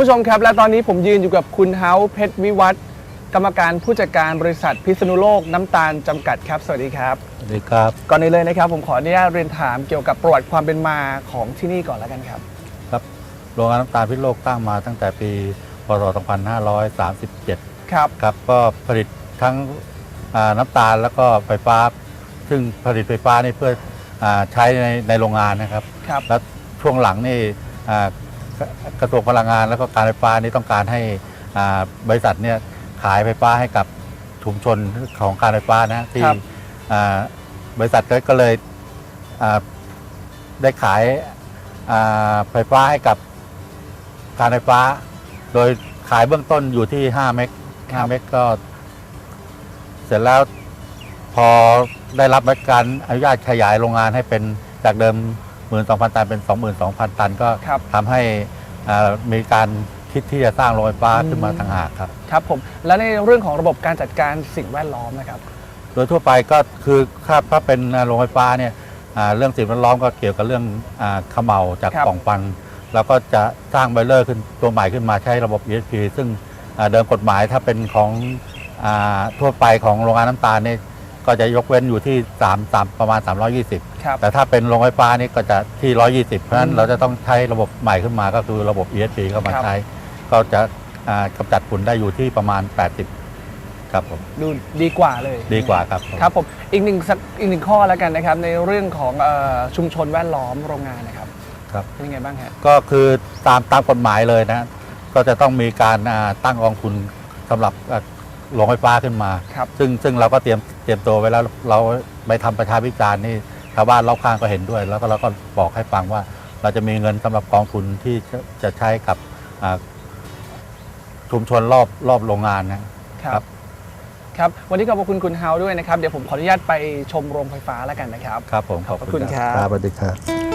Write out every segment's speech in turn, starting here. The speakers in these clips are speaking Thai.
คุณผู้ชมครับ และตอนนี้ผมยืนอยู่กับคุณเฮาเพชรวิวัฒน์กรรมการผู้จัดการบริษัทพิษณุโลกน้ำตาลจำกัดครับ สวัสดีครับ สวัสดีครับ ก่อนอื่นเลยนะครับ ผมขออนุญาตเรียนถามเกี่ยวกับประวัติความเป็นมาของที่นี่ก่อนแล้วกันครับ ครับโรงงานน้ำตาลพิษณุโลกตั้งมาตั้งแต่ปีพศ2537 ครับ ครับ ก็ผลิตทั้งอ่าน้ำตาลแล้วก็ไฟฟ้า ซึ่งผลิตไฟฟ้านี่เพื่ออาใช้ในในโรงงานนะครับ ครับ แล้วช่วงหลังนี่อ่า กระกระทรวงพลังงานแล้วก็การไฟฟ้านี่ต้องการให้อ่าบริษัทเนี่ยขายไฟฟ้าให้กับชุมชนของการไฟฟ้านะที่ครับอ่าบริษัทก็ก็เลยอ่าได้ขายอ่าไฟฟ้าให้กับการไฟฟ้า โดยขายเบื้องต้นอยู่ที่ 5 เมกครับ5เมกก็ เสร็จแล้วพอได้รับการอนุญาตขยายโรงงานให้เป็นจากเดิม 12,000 ตันเป็น 22,000 ตันก็ครับ ทำให้อ่ามีการคิดที่จะสร้างโรงไฟฟ้าอืมขึ้นมาต่างหากครับ ครับผมและในเรื่องของระบบการจัดการสิ่งแวดล้อมนะครับ โดยทั่วไปก็คือถ้าถ้าเป็นโรงไฟฟ้าเนี่ยอ่าเรื่องสิ่งแวดล้อมก็เกี่ยวกับเรื่องอาเขมเหลาจากครับ กล่องปัน แล้วก็จะสร้างไบเลอร์ขึ้นตัวใหม่ขึ้นมาใช้ระบบ ESP ซึ่งอ่าเดิมกฎหมายถ้าเป็นของอาทั่วไปของโรงงานน้ำตาลเนี่ย ก็จะยกเว้นอยู่ที่3 3ประมาณ320ครับแต่ถ้าเป็นโรงไฟฟ้านี่ก็จะที่ 120 เพราะฉะนั้นอืมเราจะต้องใช้ระบบใหม่ขึ้นมาก็คือระบบ ESP เข้ามาครับ ใช้ ก็จะอ่ากำจัดฝุ่นได้อยู่ที่ประมาณ 80 ครับผมดูดีกว่าเลยดีกว่าครับผม ครับผมอีกหนึ่งสักอีกหนึ่งข้อแล้วกันนะครับ ในเรื่องของเออชุมชนแวดล้อมโรงงานนะครับครับ เป็นยังไงบ้างฮะ ก็คือตามตามกฎหมายเลยนะ ก็จะต้องมีการอ่าตั้งกองทุนสำหรับอ่า โรงไฟฟ้าขึ้นมา ครับ ซึ่งซึ่งเราก็เตรียมเตรียมตัวไว้แล้วเราไปทำประชาพิจารณ์นี่ชาวบ้านรอบข้างก็เห็นด้วย แล้วก็เราก็บอกให้ฟังว่า เราจะมีเงินสำหรับกองทุนที่จะจะใช้กับอ่าชุมชนรอบรอบโรงงานนะ ครับ ครับ วันนี้ขอบคุณคุณเฮาด้วยนะครับ เดี๋ยวผมขออนุญาตไปชมโรงไฟฟ้าแล้วกันนะครับ ครับผมขอบคุณครับ ครับสวัสดีครับ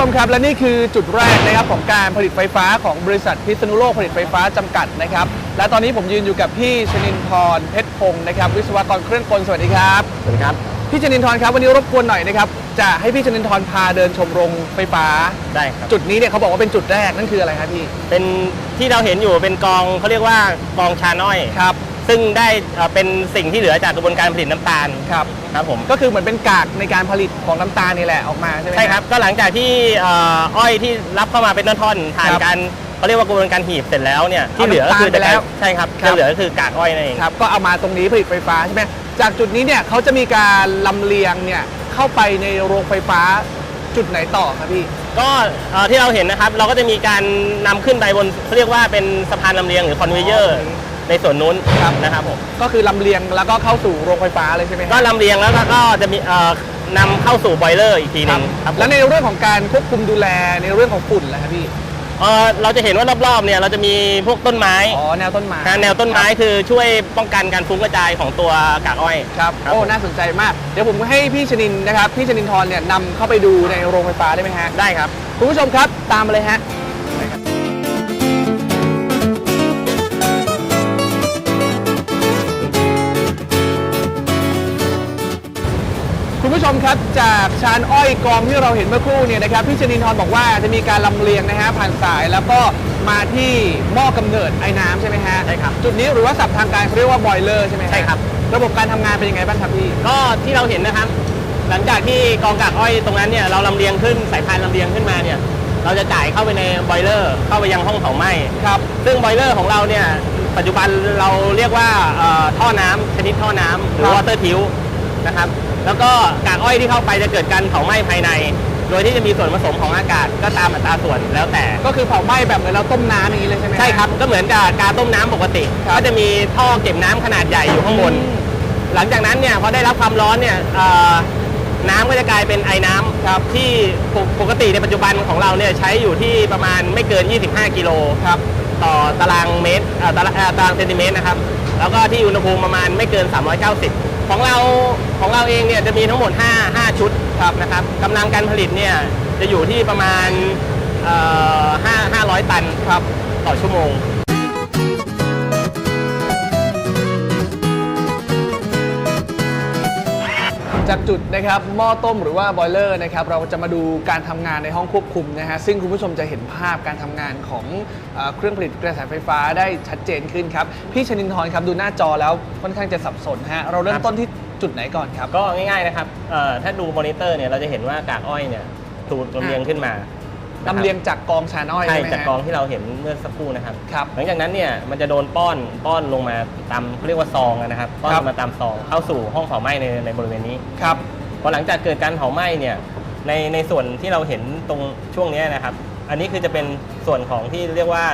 ชมครับ และนี่คือจุดแรกนะครับของการผลิตไฟฟ้าของบริษัทพิษณุโลกผลิตไฟฟ้าจำกัดนะครับ และตอนนี้ผมยืนอยู่กับพี่ชนินทร์เพชรพงศ์นะครับ วิศวกรเครื่องกลสวัสดีครับ สวัสดีครับ พี่ชนินทร์ครับวันนี้รบกวนหน่อยนะครับ จะให้พี่ชนินทร์พาเดินชมโรงไฟฟ้า ได้ครับ จุดนี้เนี่ยเขาบอกว่าเป็นจุดแรกนั่นคืออะไรครับพี่ เป็นที่เราเห็นอยู่เป็นกองเขาเรียกว่ากองชาน้อย ครับ ซึ่งได้เอ่อเป็นสิ่งที่เหลือจากกระบวนการผลิตน้ำตาลครับ ครับผม ก็คือเหมือนเป็นกากในการผลิตของน้ำตาลนี่แหละออกมาใช่ไหม ใช่ครับ ก็หลังจากที่เอ่ออ้อยที่รับเข้ามาเป็นท่อนๆผ่านครับการเขาเรียกว่ากระบวนการหีบเสร็จแล้วเนี่ยที่เหลือก็คือเอาน้ำตาลไปแล้วใช่ครับครับ ที่เหลือก็คือกากอ้อยนั่นเอง ครับก็เอามาตรงนี้ผลิตไฟฟ้าใช่ไหมจากจุดนี้เนี่ยเขาจะมีการลำเลียงเนี่ยเข้าไปในโรงไฟฟ้าจุดไหนต่อครับพี่ ก็เอ่อที่เราเห็นนะครับเราก็จะมีการนำขึ้นไปบนเขาเรียกว่าเป็นสะพานลำเลียงหรือคอนเวเยอร์ ในส่วนนู้นครับนะครับผมก็คือลำเลียงแล้วก็เข้าสู่โรงไฟฟ้าเลยใช่ไหมก็ลำเลียงแล้วก็ก็จะมีเอ่อนำเข้าสู่บอยเลอร์อีกทีหนึงครับผมแล้วในเรื่องของการควบคุมดูแลในเรื่องของฝุ่นแหละครับพี่เอ่อเราจะเห็นว่ารอบๆเนี่ยเราจะมีพวกต้นไม้อ๋อแนวต้นไม้นะแนวต้นไม้คือช่วยป้องกันการฟุ้งกระจายของตัวกากอ้อย ครับครับโอ้ผม น่าสนใจมาก เดี๋ยวผมให้พี่ชนินนะครับพี่ชนินทร์เนี่ยนำเข้าไปดูในโรงไฟฟ้าได้ไหมฮะได้ครับ คุณผู้ชมครับตามมาเลยฮะ มครับจากชานอ้อยกองที่เราเห็นเมื่อครู่เนี่ยนะครับพี่ชนินทร์บอกว่าจะมีการลำเลียงนะฮะผ่านสายแล้วก็มาที่หม้อกำเนิดไอ้น้ำใช่ไหมฮะใช่ครับ จุดนี้หรือว่าศัพท์ทางการเขาเรียกว่าบอยเลอร์ใช่ไหมฮะใช่ครับ ระบบการทำงานเป็นยังไงบ้างครับพี่ก็ที่เราเห็นนะครับ หลังจากที่กองกากอ้อยตรงนั้นเนี่ยเราลำเลียงขึ้นสายพานลำเลียงขึ้นมาเนี่ยเราจะจ่ายเข้าไปในบอยเลอร์เข้าไปยังห้องเผาไหม้ครับ ซึ่งบอยเลอร์ของเราเนี่ยปัจจุบันเราเรียกว่าเอ่อท่อน้ำชนิดท่อน้ำหรือครับวอเตอร์ทิวนะครับ แล้วก็กากอ้อยที่เข้าไปจะเกิดการเผาไหม้ภายใน โดยที่จะมีส่วนผสมของอากาศก็ตามอัตราส่วนแล้วแต่ ก็คือเผาไหม้แบบเหมือนเราต้มน้ำอย่างนี้เลยใช่ไหมฮะใช่ครับ ก็เหมือนกับการต้มน้ำปกติครับ ก็จะมีท่อเก็บน้ำขนาดใหญ่อยู่ข้างบน หลังจากนั้นเนี่ยพอได้รับความร้อนเนี่ยเอ่อน้ำก็จะกลายเป็นไอ้น้ำครับที่ปกปกติในปัจจุบันของเราเนี่ยใช้อยู่ที่ประมาณไม่เกิน 25 กิโลครับต่อตารางเมตรเอ่อตารางเอ่อตารางเซนติเมตรนะครับ แล้วก็ที่อุณหภูมิประมาณไม่เกิน 390 ของเราของเราเองเนี่ยจะมีทั้งหมด 5 5 ชุดครับนะครับกำลังการผลิตเนี่ยจะอยู่ที่ประมาณ5 500 ตันครับต่อชั่วโมง จากจุดนะครับหม้อต้มหรือว่าบอยเลอร์นะครับเราจะมาดูการทำงานในห้องควบคุมนะฮะซึ่งคุณผู้ชมจะเห็นภาพการทำงานของเออเครื่องผลิตกระแสไฟฟ้าได้ชัดเจนขึ้นครับ พี่ชนินทร์ครับดูหน้าจอแล้วค่อนข้างจะสับสนฮะเราเริ่มต้นที่จุดไหนก่อนครับ ก็ง่ายๆนะครับเอ่อถ้าดูมอนิเตอร์เนี่ยเราจะเห็นว่ากากอ้อยเนี่ยถูกลำเลียงขึ้นมา ลำเลียงจากกองชานอ้อยใช่ใช่ไหมจากฮะกองที่เราเห็นเมื่อสักครู่นะครับครับ หลังจากนั้นเนี่ยมันจะโดนป้อนป้อนลงมาตามเขาเรียกว่าซองอะนะครับป้อนครัลบงมาตามซองเข้าสู่ห้องเผาไหม้ในในบริเวณนี้ครับพอหลังจากเกิดการเผาไหม้เนี่ยในในส่วนที่เราเห็นตรงช่วงเนี้ยนะครับ อันนี้คือจะเป็นส่วนของที่เรียกว่า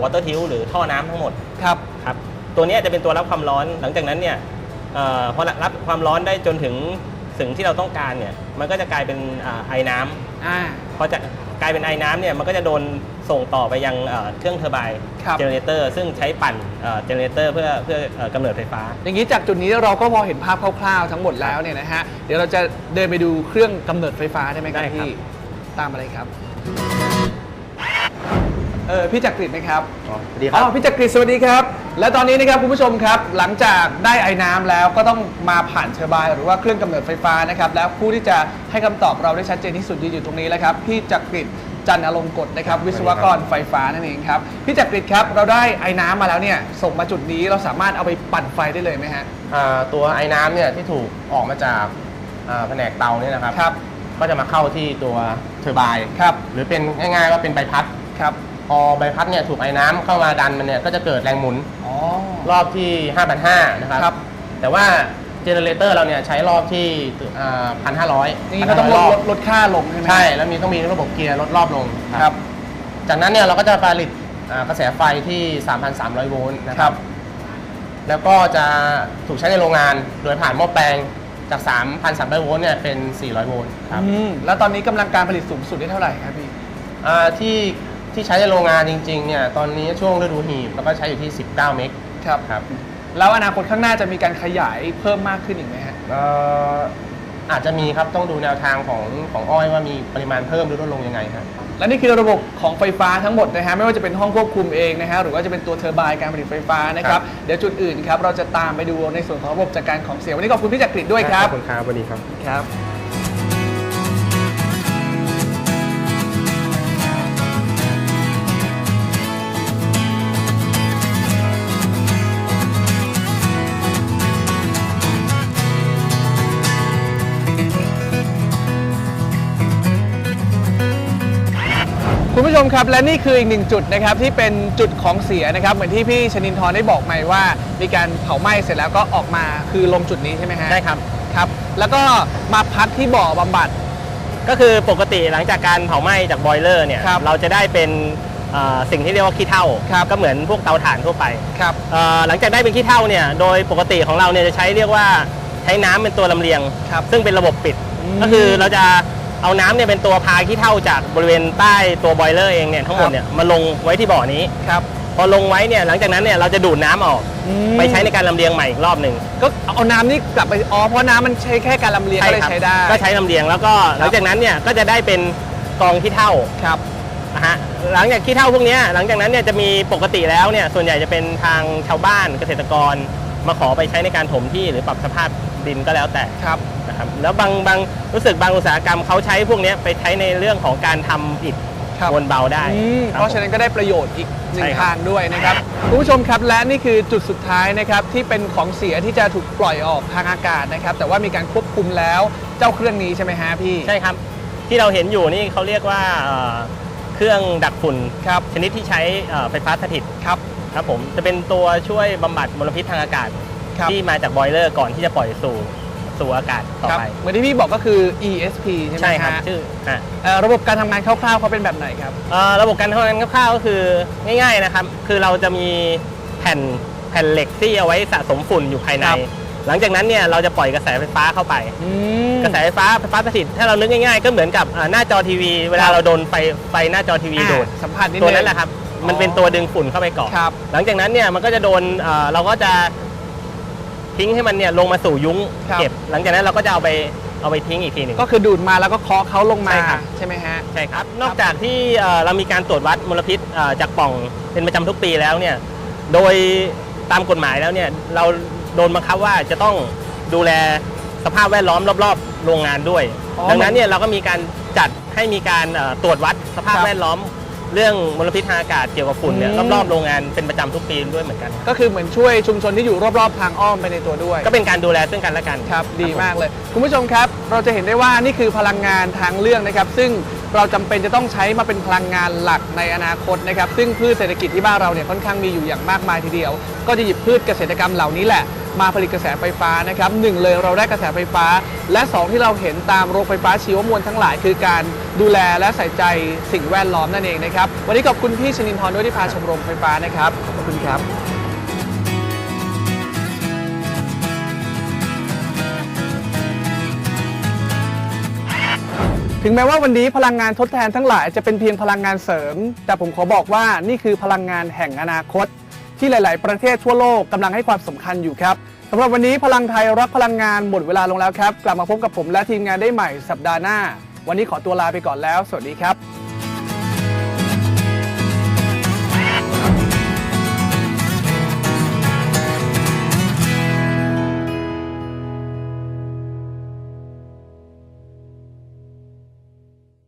วอเตอร์ทิวหรือท่อน้ำทั้งหมดครับครับตัวเนี้ยจะเป็นตัวรับความร้อน หลังจากนั้นเนี่ยเออพอรับความร้อนได้จนถึงสิ่งที่เราต้องการเนี่ยมันก็จะกลายเป็นอ่าไอ้น้ำอ่าพอจะก ลายเป็นไอ้น้ำเนี่ยมันก็จะโดนส่งต่อไปยังเอ่อเครื่องเทอร์ไบน์ครับเจเนเรเตอร์ซึ่งใช้ปั่นเจเนเรเตอร์เพื่อเพื่อเอ่อกำเนิดไฟฟ้า อย่างนี้จากจุดนี้เราก็พอเห็นภาพคร่าวๆทั้งหมดแล้วเนี่ยนะฮะเดี๋ยวเราจะเดินไปดูเครื่องกำเนิดไฟฟ้าได้ไหมครับได้ครับพี่ตามอะไรครับ เออพี่จักริดนะครับสวัสดีคอ๋รับอพี่จักริดสวัสดีครับ และตอนนี้นะครับคุณผู้ชมครับ หลังจากได้ไอ้น้ำแล้วก็ต้องมาผ่านเทอร์ไบน์หรือว่าเครื่องกำเนิดไฟฟ้านะครับ แล้วผู้ที่จะให้คำตอบเราได้ชัดเจนที่สุดยืนอยู่ตรงนี้แล้วครับ พี่จักริดจันทร์อลงกฎนะครับวิศวกรไฟฟ้านั่นเองครับพี่จักริดครับเราได้ไอ้น้ำมาแล้วเนี่ยส่งมาจุดนี้เราสามารถเอาไปปั่นไฟได้เลยไหมฮะอ่าตัวไอ้น้ำเนี่ยที่ถูกออกมาจากอ่าแผนกเตาเนี่ยนะครับ ครับก็จะมาเข้าที่ตัวเทอร์ไบน์ครับ หรือเป็นง่ายๆว่าเป็นใบพัดครับ พอใบพัดเนี่ยถูกไอ้น้ำเข้ามาดันมันเนี่ยก็จะเกิดแรงหมุนอ๋อ รอบที่ 5,500นะครับ ครับแต่ว่าเจเนเรเตอร์เราเนี่ยใช้รอบที่พันห้าร้อยอย่างนี้ก็ต้องลดลดลดค่าลงใช่ไหมใช่ แล้วมีต้องมีระบบเกียร์ลดรอบลงครับ จากนั้นเนี่ยเราก็จะผลิตอ่ากระแสไฟที่ 3,300 โวลต์นะคครัรับบแล้วก็จะถูกใช้ในโรงงานโดยผ่านหม้อแปลงจาก 3,300 โวลต์เนี่ยเป็น 400 โวลต์ครับอืมแล้วตอนนี้กำลังการผลิตสูงสุดได้เท่าไหร่ครับพี่ อ่าที่ ที่ใช้ในโรงงานจริงๆเนี่ยตอนนี้ช่วงฤดูหีบเราก็ใช้อยู่ที่ 19 เมกครับ ครับแล้วอนาคตข้างหน้าจะมีการขยายเพิ่มมากขึ้นอีกไหมฮะ เอ่ออาจจะมีครับต้องดูแนวทางของของอ้อยว่ามีปริมาณเพิ่มหรือลดลงยังไงครับ และนี่คือระบบของไฟฟ้าทั้งหมดนะฮะไม่ว่าจะเป็นห้องควบคุมเองนะฮะหรือว่าจะเป็นตัวเทอร์ไบน์การผลิตไฟฟ้านะครับเดี๋ยวจุดอื่นครับเราจะตามไปดูในส่วนของระบบจัดการของเสียวันนี้ขอบคุณพี่จักริดด้วยครับขอบคุณครับวันนี้ครับ ครับ ผู้ชมครับ และนี่คืออีกหนึ่งจุดนะครับที่เป็นจุดของเสียนะครับ เหมือนที่พี่ชนินทร์ได้บอกมาว่า มีการเผาไหม้เสร็จแล้วก็ออกมาคือลงจุดนี้ใช่ไหมฮะใช่ครับ ครับ แล้วก็มาพักที่บ่อบำบัด ก็คือปกติหลังจากการเผาไหม้จากบอยเลอร์เนี่ยครับเราจะได้เป็นเอ่อสิ่งที่เรียกว่าขี้เถ้าครับ ก็เหมือนพวกเตาถ่านทั่วไปครับ เอ่อหลังจากได้เป็นขี้เถ้าเนี่ยโดยปกติของเราเนี่ยจะใช้เรียกว่าใช้น้ำเป็นตัวลำเลียง ครับซึ่งเป็นระบบปิด อืมก็คือเราจะ เอาน้ำเนี่ยเป็นตัวพาขี้เถ้าจากบริเวณใต้ตัวบอยเลอร์เองเนี่ยทั้งหมครัดบเนี่ยมาลงไว้ที่บ่อนี้ ครับพอลงไว้เนี่ยหลังจากนั้นเนี่ยเราจะดูดน้ำออก อืมไปใช้ในการลำเลียงใหม่อีกรอบหนึ่งก็เอาน้ำนี่กลับไปอ๋อเพราะน้ำมันใช้แค่การลำเลียงก็เลยครับใช้ได้ ก็ใช้ลำเลียงแล้วก็หลังจากนั้นเนี่ยก็จะได้เป็นกองขี้เถ้าครับ นะฮะหลังจากขี้เถ้าพวกเนี้ยหลังจากนั้นเนี่ยจะมีปกติแล้วเนี่ยส่วนใหญ่จะเป็นทางชาวบ้านเกษตรกรมาขอไปใช้ในการถมที่หรือปรับสภาพ ดินก็แล้วแต่ครับนะครับแล้วบางบางรู้สึกบางอุตสาหกรรมเขาใช้พวกเนี้ยไปใช้ในเรื่องของการทำอิฐครับมวลเบาได้อืมคบเพราะฉะนั้นก็ได้ประโยชน์อีกหนึ่ใช่งครับทางด้วยนะครับคุณผู้ชมครับและนี่คือจุดสุดท้ายนะครับที่เป็นของเสียที่จะถูกปล่อยออกทางอากาศนะครับ แต่ว่ามีการควบคุมแล้วเจ้าเครื่องนี้ใช่ไหมฮะพี่ใช่ครับ ที่เราเห็นอยู่นี่เขาเรียกว่าเอ่อเครื่องดักฝุ่นครับชนิดที่ใช้เอ่อไฟฟ้าสถิตครับครับผมจะเป็นตัวช่วยบำบัดมลพิษทางอากาศ ครับ ที่มาจากบอยเลอร์ก่อนที่จะปล่อยสู่สู่อากาศต่อครับไป เหมือนที่พี่บอกก็คือ ESP ใช่ไหมใช่ครับฮะชื่อฮะเอ่อระบบการทำงานคร่าวๆเขาเป็นแบบไหนครับ เอ่อระบบการทำงานคร่าวๆก็คือง่ายๆนะครับ คือเราจะมีแผ่นแผ่นเหล็กที่เอาไว้สะสมฝุ่นอยู่ภายใน ครับ หลังจากนั้นเนี่ยเราจะปล่อยกระแสไฟฟ้าเข้าไป อืม กระแสไฟฟ้าไฟฟ้าสถิตถ้าเรานึกง่ายๆ ก็เหมือนกับอ่าหน้าจอทีวี เวลาครับ เราโดนไฟไฟหน้าจอทีวีอ่าดูดสัมผัสนิดตัวนึงนั้นแหละครับอ๋อมันเป็นตัวดึงฝุ่นเข้าไปเกาะครับ หลังจากนั้นเนี่ยมันก็จะโดนเอ่อเราก็จะ ทิ้งให้มันเนี่ยลงมาสู่ยุ้งครับ เก็บ หลังจากนั้นเราก็จะเอาไปเอาไปทิ้งอีกทีหนึ่ง ก็คือดูดมาแล้วก็เคาะเขาลงมาใช่ครับ ใช่ไหมฮะ ใช่ครับ นอกจากที่เอ่อเรามีการตรวจวัดมลพิษเอ่อจากปล่องเป็นประจำทุกปีแล้วเนี่ย โดยตามกฎหมายแล้วเนี่ยเราโดนบังคับว่าจะต้องดูแลสภาพแวดล้อมรอบๆ โรงงานด้วย อ๋อดังนั้นเนี่ยเราก็มีการจัดให้มีการเอ่อตรวจวัดสภาพครับ แวดล้อม เรื่องมลพิษทางอากาศเกี่ยวกับฝุ่นเนี่ยอืม รอบๆโรงงานเป็นประจำทุกปีด้วยเหมือนกัน ก็คือเหมือนช่วยชุมชนที่อยู่รอบๆทางอ้อมไปในตัวด้วย ก็เป็นการดูแลซึ่งกันและกัน ครับดีผมมากเลย คุณผู้ชมครับ เราจะเห็นได้ว่านี่คือพลังงานทางเลือกนะครับ ซึ่งเราจำเป็นจะต้องใช้มาเป็นพลังงานหลักในอนาคตนะครับ ซึ่งพืชเศรษฐกิจที่บ้านเราเนี่ยค่อนข้างมีอยู่อย่างมากมายทีเดียว ก็จะหยิบพืชเกษตรกรรมเหล่านี้แหละ มาผลิตกระแสไฟฟ้านะครับหนึ่งเลยเราได้กระแสไฟฟ้า และสองที่เราเห็นตามโรงไฟฟ้าชีวมวลทั้งหลาย คือการดูแลและใส่ใจสิ่งแวดล้อมนั่นเองนะครับวันนี้ขอบคุณพี่ชนินทร์ด้วยที่พาชมโรงไฟฟ้านะครับขอบคุณครับถึงแม้ว่าวันนี้พลังงานทดแทนทั้งหลายจะเป็นเพียงพลังงานเสริม แต่ผมขอบอกว่านี่คือพลังงานแห่งอนาคต ที่หลาย ๆ ประเทศทั่วโลกกำลังให้ความสำคัญอยู่ครับสำหรับวันนี้พลังไทยรักพลังงานหมดเวลาลงแล้วครับ กลับมาพบกับผมและทีมงานได้ใหม่สัปดาห์หน้า วันนี้ขอตัวลาไปก่อนแล้ว สวัสดีครับ